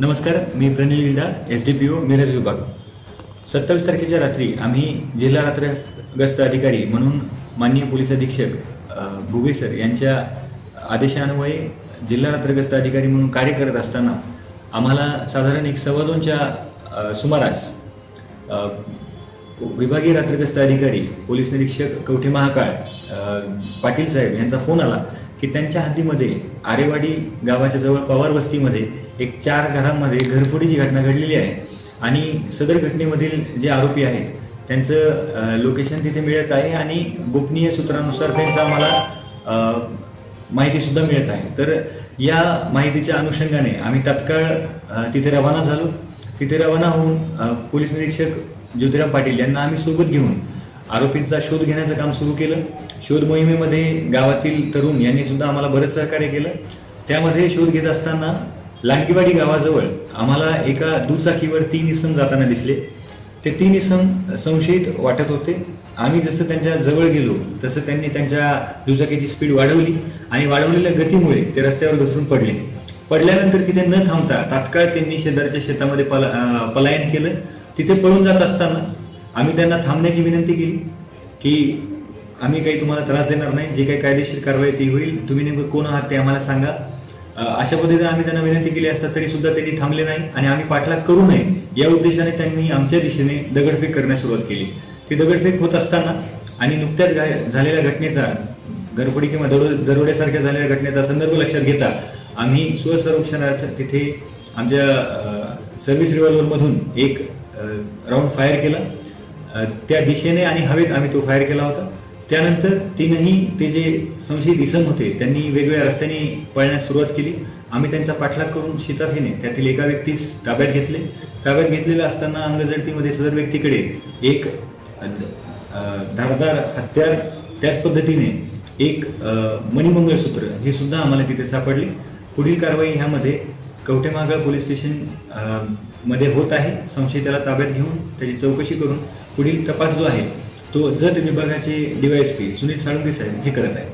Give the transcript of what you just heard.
नमस्कार मी Pranil Linda S D P O Miraj विभाग. सत्तावीस तारखेच्या रात्री आम्ही जिल्हा रात्र गस्त अधिकारी म्हणून माननीय पोलीस अधीक्षक भुगे सर यांच्या आदेशान्वये जिल्हा रात्रग्रस्त अधिकारी म्हणून कार्य करत असताना आम्हाला साधारण एक सव्वा दोनच्या सुमारास विभागीय रात्रगस्त अधिकारी पोलीस निरीक्षक कवठे महाकाळ पाटील साहेब यांचा फोन आला. की त्यांच्या हद्दीमध्ये आरेवाडी गावाच्या जवळ पवार वस्तीमध्ये एक चार घरांमध्ये घरफोडीची घटना घडलेली आहे. आणि सदर घटनेमधील जे आरोपी आहेत त्यांचं लोकेशन तिथे मिळत आहे आणि गोपनीय सूत्रानुसार त्यांचं आम्हाला माहितीसुद्धा मिळत आहे. तर या माहितीच्या अनुषंगाने आम्ही तात्काळ तिथे रवाना झालो. तिथे रवाना होऊन पोलीस निरीक्षक ज्योतिराम पाटील यांना आम्ही सोबत घेऊन आरोपींचा शोध घेण्याचं काम सुरू केलं. शोध मोहिमेमध्ये गावातील तरुण यांनी सुद्धा आम्हाला बरंच सहकार्य केलं. त्यामध्ये शोध घेत असताना लांगीवाडी गावाजवळ आम्हाला एका दुचाकीवर तीन इसम जाताना दिसले. ते तीन इसम संशयित वाटत होते. आम्ही जसं त्यांच्या जवळ गेलो तसं त्यांनी त्यांच्या दुचाकीची स्पीड वाढवली आणि वाढवलेल्या गतीमुळे ते रस्त्यावर घसरून पडले. पडल्यानंतर तिथे न थांबता तात्काळ त्यांनी शेजारच्या शेतामध्ये पला पलायन केलं. तिथे पळून जात असताना आम्ही त्यांना थांबण्याची विनंती केली की आम्ही काही तुम्हाला त्रास देणार नाही जे काही कायदेशीर कारवाई ती होईल. तुम्ही नेमकं कोण आहात ते आम्हाला सांगा. अशा पद्धतीने आम्ही त्यांना विनंती केली असता तरी सुद्धा त्यांनी थांबले नाही आणि आम्ही पाठलाग करू नये. या उद्देशाने त्यांनी आमच्या दिशेने दगडफेक करण्यास सुरुवात केली. ती दगडफेक होत असताना आणि नुकत्याच झालेल्या घटनेचा गरफडी किंवा दरो दरोड्यासारख्या झालेल्या घटनेचा संदर्भ लक्षात घेता आम्ही स्वसंरक्षणार्थ तिथे आमच्या सर्व्हिस रिव्हॉल्वरमधून एक राऊंड फायर केला. त्या दिशेने आणि हवेत आम्ही तो फायर केला होता. त्यानंतर तीनही ते जे संशयित इसम होते त्यांनी वेगवेगळ्या रस्त्यांनी पळण्यास सुरुवात केली. आम्ही त्यांचा पाठलाग करून शिताफीने त्यातील एका व्यक्तीस ताब्यात घेतले. ताब्यात घेतलेलं असताना अंगजडतीमध्ये सदर व्यक्तीकडे एक धारदार हत्यार त्याच पद्धतीने एक मणिमंगळसूत्र हे सुद्धा आम्हाला तिथे सापडले. पुढील कारवाई ह्यामध्ये कवठेमागळ पोलीस स्टेशनमध्ये होत आहे. संशयिताला ताब्यात घेऊन त्याची चौकशी करून पुढील तपास जो आहे तो जत विभागाचे डीवायएसपी सुनील साळुंके साहेब हे करत आहे